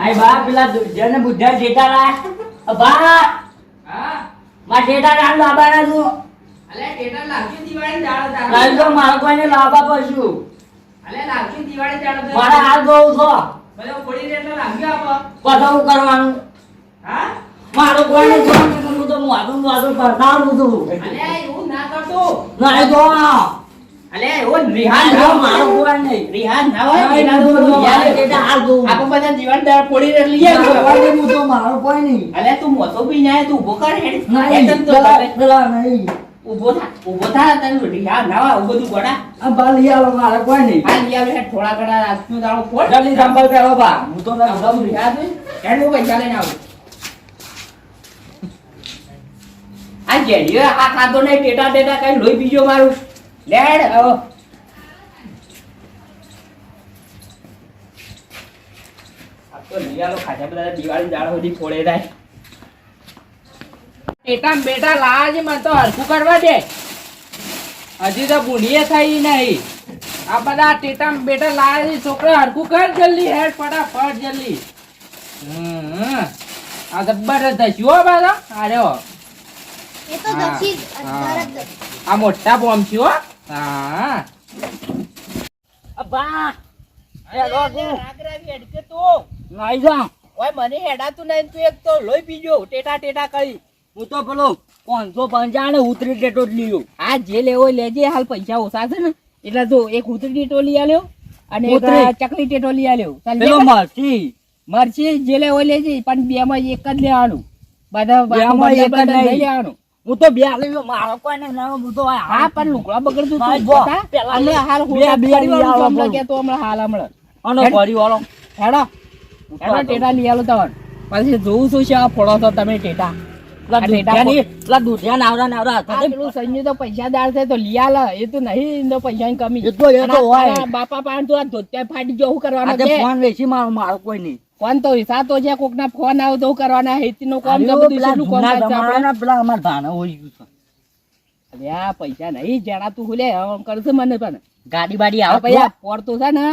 આય બા પેલા જેને બુદ્ધા જેઠા રા બા હા? માં જેઠા રામ લાવવાના છું અલે ટેટા લાગી દિવાળી દાડો લાવી લાલ તો મારે લાબા લાવવા અલે લાગી દિવાળી દાડો તારો. મારા હાલ બહુ છો. ભલે કોડી દે એટલે લાગી આપો. કથા કરવાનું હા? મારું કોઈને જોવાનું નથી. હું તો માથું માથું કરતા બધું અલે એવું ના કરતો. નહીં તો અલે ઓ રિહાન ના મારું નહીં. રિહાન ના હોય એના તો નહીં, બધું મારે હાલ બધા લઈ. હું તો કોઈ નહીં. અલે તું મોટો બી ના તું ઊભો કર હેડ. નહીં, તો પેલા- નહીં. ઊભો થા ઊભો થા તને રિહાન ના હોય એવું બધું ગોડા. આ બા લઈ આવો, મારે કોઈ નહીં. આ લઈ આવે હેડ થોડા ઘણા આજનો દાડો ફોડ. જલ્દી સંભાળ પેલો બા. હું તો. રિહાન હેડ હું પૈસા લઈને આવું. આ જેડીઓ આ ખાતો નહીં ટેટા ટેટા કઈ લોહી બીજો મારું. લેડ આવો. તો ખાધા બધા દિવાળી દાડો સુધી ફોડે થાય. ટેટા બેટા લાવા છે મને તો હરખું કરવા દે. હજી તો બુનીએ થઈ નહીં. આ બધા ટેટા બેટા લાવે છે છોકરા હરખું કર જલ્દી હેડ ફટાફટ જલ્દી. હમ. આ જબ્બર જ થયું હો અરે. આ મોટા બોમ્બ છે હો. હા. આ બા. એ લો તું. નાઈ જા. ઓય મને હેડાતું નહીં તું એક તો લોહી પીજો ટેટા ટેટા કરી. હું તો પેલો પાંચસો પંચાણું ઉતરી ટેટો જ લીધો આ જે લેવો લેજે હાલ પૈસા ઓછા છે ને. એટલે જો એક ઉતરી ટેટો લઈ આલ્યો અને એક ચકલી ટેટો લઈ આલ્યો. પેલો મરચી. મરચી જે લેવો લેજે પણ બે માં એક જ લેવાનું. બધા એક જ લેવાનું. હું તો બે લેવો મારો કોઈ નહીં હું તો આ હા પણ લુકડા બગડતું તું. બોતા. પેલા અને હાલ બે- બે લઈ વાળું તો હમણાં હાલ હમણાં. અનો ભરી વાળો હેડો. હેડો ટેટા લઈ આલો તમને પછી જોઉં છું છે આ ફોડો છો તમે ટેટા બાપા પાસે ફાટી જો કરવાનું ફોન વેચી મારો મારો કોઈ નહીં. ફોન તો હિસાબ તો છે ફોન તો કરવાના કામ બધું કામ પેલા અમારા ભાણા હોય ગયું છે આ પૈસા નહીં જણા તું હુલે આમ કરશે મને પણ. ગાડી બાડી આવે ભાઈ પોર તો છે ને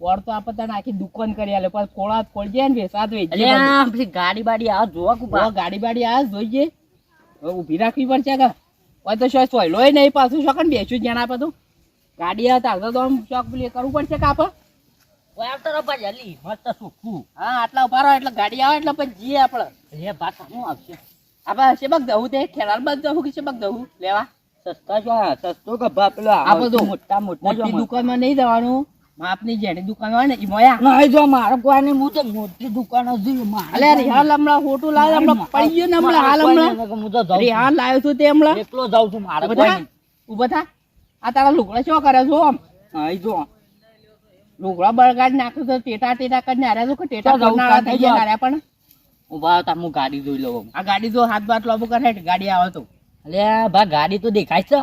પોર તો તને આખી દુકાન કરી આલે પણ ખોળા ખોલજે ને બધું. ગાડી બાડી આવે જોવા કુ ગાડી બાડી આ જોઈએ. ઊભી ઊભી રાખવી પડશે કે. હોય તો શોય સોયલોય નહીં પાછું શોખ ને બેસું જ જણા પાછું ગાડી આવે તાર તો આમ ચોક પેલી કરવું પડશે કાપા વાવતર અપા જલ્દી મસ્ત સુખું હા આટલા ઊભા રહો એટલે ગાડી આવે એટલે પછી જઈએ આપણે. લે ભાત હું આવશે? આપણે શેબક જવું તે ખેરાલ બાદ જવું કે શેબક જવું લેવા. સસ્તા જો સસ્તો કે ભા પેલો આ આવે મોટા મોટા મોટી દુકાનમાં નહીં જવાનું. માપની જેની દુકાન હોય ને એ મોયા. નહીં જો મારો કોઈ નહીં હું તો મોટી દુકાન જ અલે રિહાલ હમણાં ખોટું લાવે હમણાં પડી ગયું ને હમણાં હાલ હમણાં. હું તો રિહાલ લાવ્યો છું તે હમણાં. એકલો જાઉં છું મારે બધા ઊભો થા. આ તારા લુકડા શું કરે છો આમ? અહીં જો. લુગડા બળગાડી નાખ્યું તો ટેટા ટેટા કરીને હાર્યા તો ટેટા કરનારા થઈ ગયા. હાર્યા પણ? ઊભા હતા હું ગાડી જોઈ લઉં આ ગાડી જો હાથ બાટ લોબો કરે ગાડી આવે તો. એટલે ભા ગાડી તો દેખાય છે.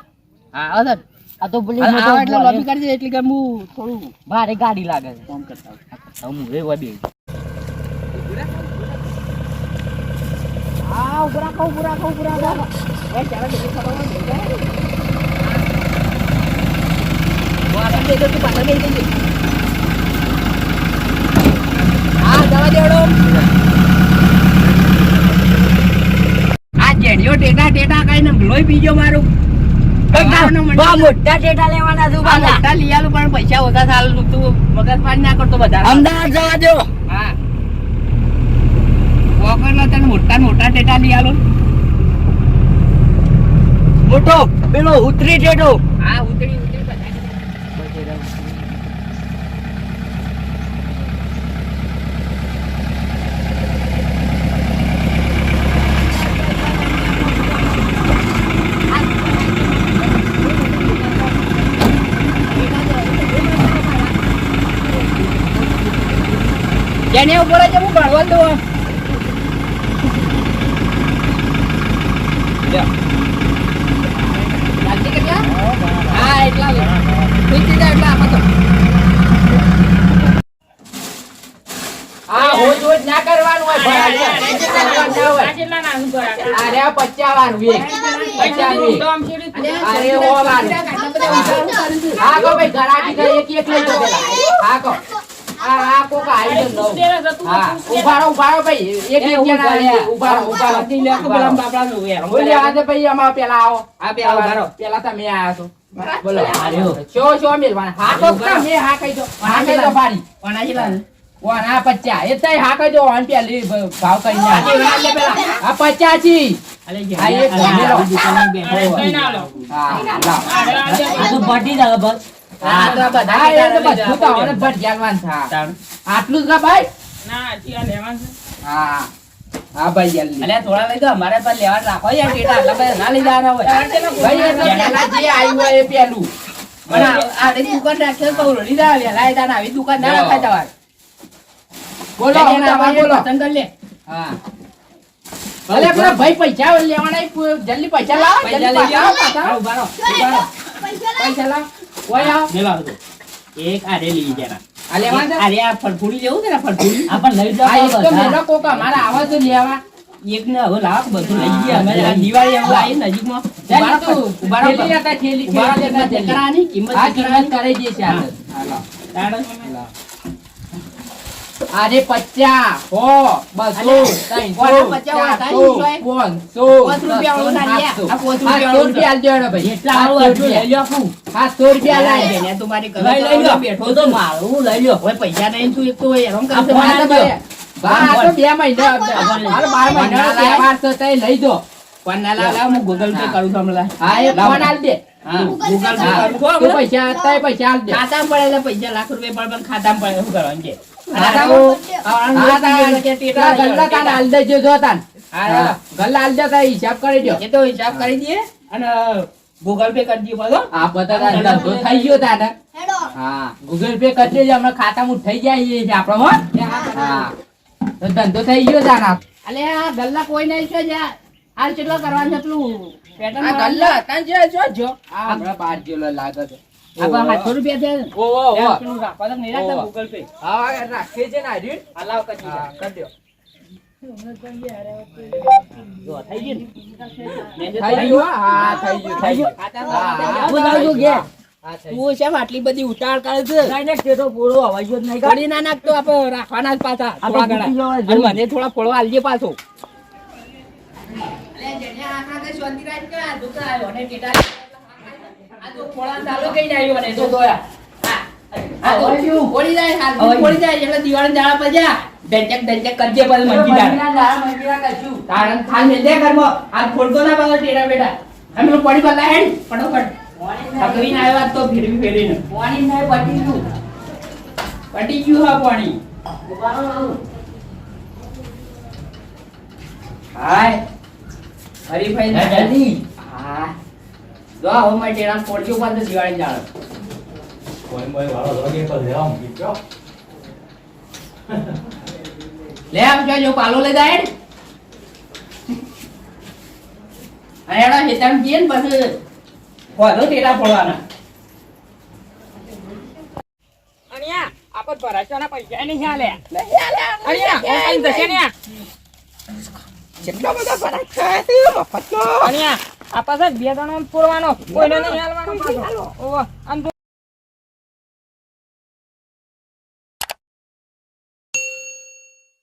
હા આવે આ તો પેલી એટલે લોબી કરી દે એટલે કે હું થોડું ભારે ગાડી લાગે છે. ફોન કરતા હું રે વડી હા ઉભરા રાખો ઊભા રાખો ઊભા રાખો. એ ચાલો જાય. વાસણ દો તું પાછળ જજે. હા જવા દેવડો આ જેડિયો ટેટા ટેટા કઈને લોહી પીજો મારું. ખાવાનો મંડળ. બા મોટા ટેટા લેવાના છું મોટા લઈ આલું પણ પૈસા ઓછા તું મગજ ના કરતો બધા અમદાવાદ જવા દો. હા. વોકરનો તને મોટા મોટા ટેટા લઈ આલો મોટો પેલો ઉતરી ટેટો. હા ઉતરી ઉતરી બધા જેને ઉપર છે, હું ભણવા દઉં હા તો. ના કરવાનું હોય અરે વાર વે અરે કો ભાઈ ગરાકી તો એક એક લઈ જો હા કો આ આ કોક આવી ગયો હા ઊભા રહો ભાઈ એક એક જણા આવી ગયા. ઊભા રહો ઊભા રહો ઊભા રહો. બોલ્યો આજે ભાઈ આમાં પેલા આવો. આ પેલા ઊભા પેલા તમે આયા છો. બોલો. શો શો મેલવાના હા તો તમે હા કહી દો. હા કહી દો ભારી. કોણ આ પચ્ચા એ તઈ હા કહી દો. આન પેલી ભ- ભાવ કરીને આ. પચ્યા પચ્ચાસી આ એક મેલો. હા લાવ. આ તો પટી જાય બસ. હા તો બધા એ તો બધું તો હવે ભટક્યાલવાન થા. આટલું જ ભાઈ? હા. હા ભાઈ જલ્દી થોડા લઈ દો અમારે પર લેવા રાખો યાર ટેટા આટલા બધા ના લઈ જવાના હોય. ભાઈ એ પેલા જે આવ્યું હોય એ પેલું. પણ આ- આ દુકાન રાખે તો રોડી દા વહેલા એ તાને આવી દુકાન ના રખાય તમારે. બોલો એટલે હવે એના તમે ભાઈ બોલો. પસંદ કરી લે. હા. અલે પેલા ભાઈ પૈસા લેવાના જલ્દી પૈસા લાવો પૈસા લઈ જાઓ. રહો. પૈસા લાવો. ઓય આવો. એક આરે લઈ જરા આ લેવા દે. આરે આ ફળફૂડી જેવું છે ને ફળફૂડી આ પણ લઈ આ એક તો જાઓ મેલો કોક અમારા આવા તો લેવા એક ને હવે લાવ બધું લઈ ગયા. અમે આ દિવાળી હવે આવી નજીકમાં. થેલી થેલી કિંમત થેલી. કિંમત કરી છે આ. આજે પચાસ સો બસો ત્રણસો? ચારસો પાંચસો. સાતસો. રૂપિયા ભાઈ. સાતસો રૂપિયા. લ્યો. લઈ બેઠો તો મારું લઈ હવે પૈસા નહીં તું એક તો છે. ફોન બા, મહિના બાર મહિના છે લઈ દો પણ ના લાવ, લાવ, હું ગૂગલ પે કરું છું હમણાં. હા એ ફોન આલ દે છું. પૈસા પૈસા આલ દે પડે પૈસા લાખ રૂપિયા પણ ખાતા પડે શું કરવાનું કે તાન. તાન તાન જો તાન તાન હિસાબ કરી દો. એ તો હિસાબ કરી દઈએ. અને ગૂગલ પે કરી દઈએ પાછો. આ બધા ધંધો થઈ ગયો તાન હા. ગૂગલ પે કરી દેજો. હમણાં ખાતામાં થઈ જાય છે આપણો હો. હા તો ધંધો થઈ ગયો તા આ અલે આ ગલ્લા કોઈ નહીં છે જ્યાં હાલ કેટલો કરવાનું છે? પેલું પેટર્ન ગલ્લા તાન જે જો જો. આ હમણાં બાર જેલો લાગે છે. આપણે રૂપિયા ઓ રાખવા તો નહીં રાખતા ગૂગલ પે હા રાખે છે ને આર્યન હા, કરી દો. આટલી બધી ઉતાળ કરે છે? કઈ ને નાખતો તો રાખવાના જ નહીં. કાઢ. થોડી ના નાખતો આપણે રાખવાના જ પાછા આ તો તો ફોડી જાય, એટલે દિવાળી દાડા દંચક દંચક કરજે દાડા. દે ફોડતો ના પાછો ટેડા બેટા. આમ પેલું પડી બદલા હેડ, ફટોફટ. આવ્યો તો ફેરવી ફેરવીને. પાણી પતી ગયું. પટી ગયું હા પાણી. હાય. હરીફાઈ હે, જલ્દી. હા. જો તો હવે મારી કોઈ મોય વાળો લાગે દાડો. લે આમ જો જો પાલો લઈ જાય. અને એડા હેતામ જઈએ ને પછી ફોડો ટેડા ફોડવાના અણિયા આપણ ભરાશવાના પૈસા નહીં હાલે અણિયા ઓપન થશે ને કેટલો બધો થાય છે મફતનો અણિયા આ પાસે બે જણા પૂરવાનો કોઈને નહીં હાલવાનો પાછો. આમ